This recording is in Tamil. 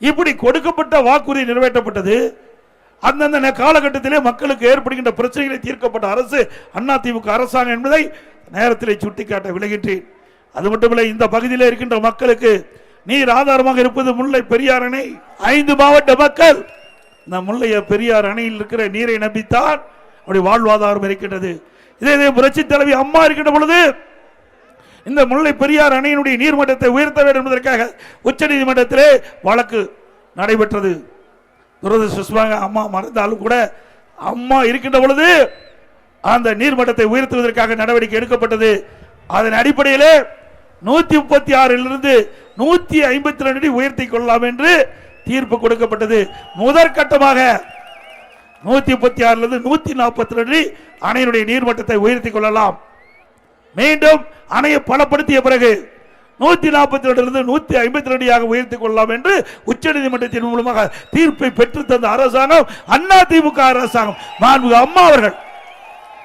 இப்படி கொடுக்கப்பட்ட வாக்குறுதி நிறைவேற்றப்பட்டது. அந்தந்த காலகட்டத்திலே மக்களுக்கு ஏற்படுகின்ற பிரச்சனைகளை தீர்க்கப்பட்ட அரசு அதிமுக அரசாங்கம் என்பதை நேரத்திலே சுட்டிக்காட்ட விளைகின்றேன். அது மட்டுமில்லை இந்த பகுதியில் இருக்கின்ற மக்களுக்கு நீர் ஆதாரமாக இருப்பது முல்லை பெரியார் அணை. ஐந்து மாவட்ட மக்கள் இந்த முல்லைய பெரியார் அணையில் இருக்கிற நீரை நம்பித்தான் அப்படி வாழ்வாதாரம் இருக்கின்றது. இதே இதே புரட்சி தலைவி அம்மா இருக்கின்ற பொழுது இந்த முல்லை பெரியார் அணையினுடைய நீர்மட்டத்தை உயர்த்த வேண்டும் என்பதற்காக உச்சநீதிமன்றத்திலே வழக்கு நடைபெற்றது. துரதிருஷ்டமாக அம்மா மறந்தாலும் கூட அம்மா இருக்கின்ற பொழுது அந்த நீர்மட்டத்தை உயர்த்துவதற்காக நடவடிக்கை எடுக்கப்பட்டது. அதன் அடிப்படையிலே நூத்தி முப்பத்தி ஆறிலிருந்து நூத்தி ஐம்பத்தி ரெண்டு அடி உயர்த்தி கொள்ளலாம் என்று தீர்ப்பு கொடுக்கப்பட்டது. முதற்கட்டமாக நூத்தி முப்பத்தி ஆறுல இருந்து நூத்தி நாற்பத்தி ரெண்டு அணையினுடைய நீர்மட்டத்தை உயர்த்தி கொள்ளலாம். மீண்டும் அணையை பலப்படுத்திய பிறகு நூத்தி நாற்பத்தி ரெண்டுலேருந்து நூத்தி ஐம்பத்தி ரெண்டு உயர்த்தி கொள்ளலாம் என்று உச்சநீதிமன்றத்தின் மூலமாக தீர்ப்பை பெற்று தந்த அரசாங்கம் அண்ணா திமுக அரசாங்கம். மாண்புமிகு அம்மா அவர்கள்.